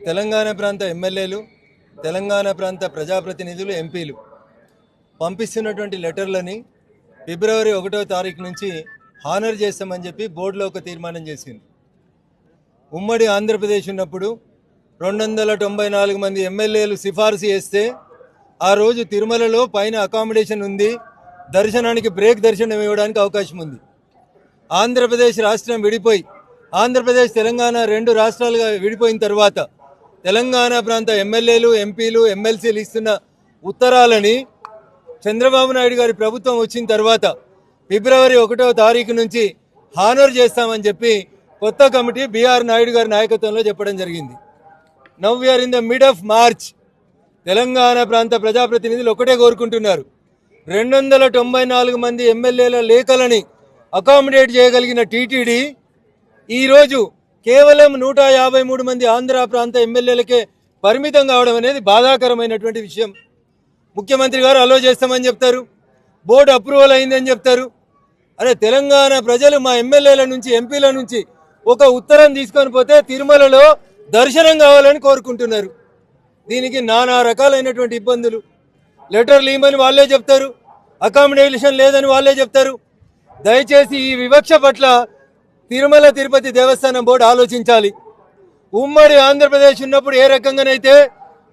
తెలంగాణ ప్రాంత ఎమ్మెల్యేలు తెలంగాణ ప్రాంత ప్రజాప్రతినిధులు ఎంపీలు పంపిస్తున్నటువంటి లెటర్లని ఫిబ్రవరి ఒకటో తారీఖు నుంచి హానర్ చేస్తామని చెప్పి బోర్డులో ఒక తీర్మానం చేసింది. ఉమ్మడి ఆంధ్రప్రదేశ్ ఉన్నప్పుడు రెండు వందల తొంభై నాలుగు మంది ఎమ్మెల్యేలు సిఫార్సు చేస్తే ఆ రోజు తిరుమలలో పైన అకామిడేషన్ ఉంది దర్శనానికి బ్రేక్ దర్శనం ఇవ్వడానికి అవకాశం ఉంది. ఆంధ్రప్రదేశ్ రాష్ట్రం విడిపోయి ఆంధ్రప్రదేశ్ తెలంగాణ రెండు రాష్ట్రాలుగా విడిపోయిన తర్వాత తెలంగాణ ప్రాంత ఎమ్మెల్యేలు ఎంపీలు ఎమ్మెల్సీలు ఇస్తున్న ఉత్తరాలని చంద్రబాబు నాయుడు గారి ప్రభుత్వం వచ్చిన తర్వాత ఫిబ్రవరి ఒకటో తారీఖు నుంచి హానర్ చేస్తామని చెప్పి కొత్త కమిటీ బీఆర్ నాయుడు గారి నాయకత్వంలో చెప్పడం జరిగింది. Now we're in the mid of March Telangana ప్రాంత ప్రజాప్రతినిధులు ఒకటే కోరుకుంటున్నారు. రెండు వందల తొంభై నాలుగు మంది ఎమ్మెల్యేల లేఖలని అకామిడేట్ చేయగలిగిన టీటీడీ ఈరోజు కేవలం నూట యాభై మూడు మంది ఆంధ్ర ప్రాంత ఎమ్మెల్యేలకే పరిమితం కావడం అనేది బాధాకరమైనటువంటి విషయం. ముఖ్యమంత్రి గారు అలో చేస్తామని చెప్తారు. బోర్డు అప్రూవల్ అయిందని చెప్తారు. అరే తెలంగాణ ప్రజలు మా ఎమ్మెల్యేల నుంచి ఎంపీల నుంచి ఒక ఉత్తరం తీసుకొని పోతే తిరుమలలో దర్శనం కావాలని కోరుకుంటున్నారు. దీనికి నానా రకాలైనటువంటి ఇబ్బందులు. లెటర్లు ఇవ్వమని వాళ్ళే చెప్తారు. అకామిడేషన్ లేదని వాళ్ళే చెప్తారు. దయచేసి ఈ వివక్ష పట్ల తిరుమల తిరుపతి దేవస్థానం బోర్డు ఆలోచించాలి. ఉమ్మడి ఆంధ్రప్రదేశ్ ఉన్నప్పుడు ఏ రకంగానైతే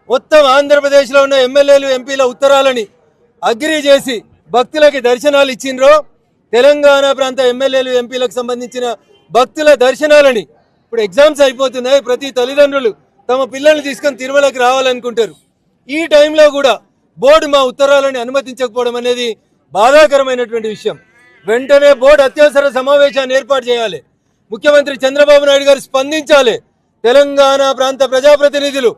మొత్తం ఆంధ్రప్రదేశ్లో ఉన్న ఎమ్మెల్యేలు ఎంపీల ఉత్తరాలని అగ్రి చేసి భక్తులకి దర్శనాలు ఇచ్చిండ్రో తెలంగాణ ప్రాంత ఎమ్మెల్యేలు ఎంపీలకు సంబంధించిన భక్తుల దర్శనాలని ఇప్పుడు ఎగ్జామ్స్ అయిపోతున్నాయి. ప్రతి తల్లిదండ్రులు తమ పిల్లల్ని తీసుకొని తిరుమలకి రావాలనుకుంటారు. ఈ టైంలో కూడా బోర్డు మా ఉత్తరాలని అనుమతించకపోవడం అనేది బాధాకరమైనటువంటి విషయం. వెంటనే బోర్డు అత్యవసర సమావేశాన్ని ఏర్పాటు చేయాలి. ముఖ్యమంత్రి చంద్రబాబు నాయుడు గారు స్పందించాలి. తెలంగాణ ప్రాంత ప్రజాప్రతినిధులు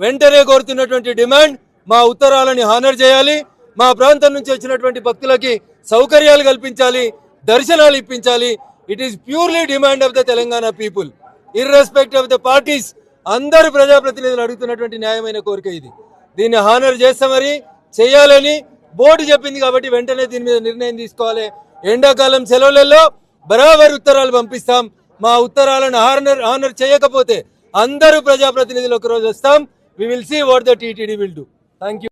వెంటనే కోరుతున్నటువంటి డిమాండ్ మా ఉత్తరాలని హానర్ చేయాలి. మా ప్రాంతం నుంచి వచ్చినటువంటి భక్తులకి సౌకర్యాలు కల్పించాలి. దర్శనాలు ఇప్పించాలి. It is purely demand of the Telangana people irrespective of the parties అందరు ప్రజాప్రతినిధులు అడుగుతున్నటువంటి న్యాయమైన కోరిక ఇది. దీన్ని హానర్ చేస్తే మరి. చేయాలని బోర్డు చెప్పింది కాబట్టి వెంటనే దీని మీద నిర్ణయం తీసుకోవాలి. ఎండాకాలం సెలవులలో బరాబర్ ఉత్తరాలు పంపిస్తాం. మా ఉత్తరాలను హానర్ హానర్ చేయకపోతే అందరూ ప్రజాప్రతినిధులు ఒకరోజు వస్తాం. We will see what the TTD will do thank you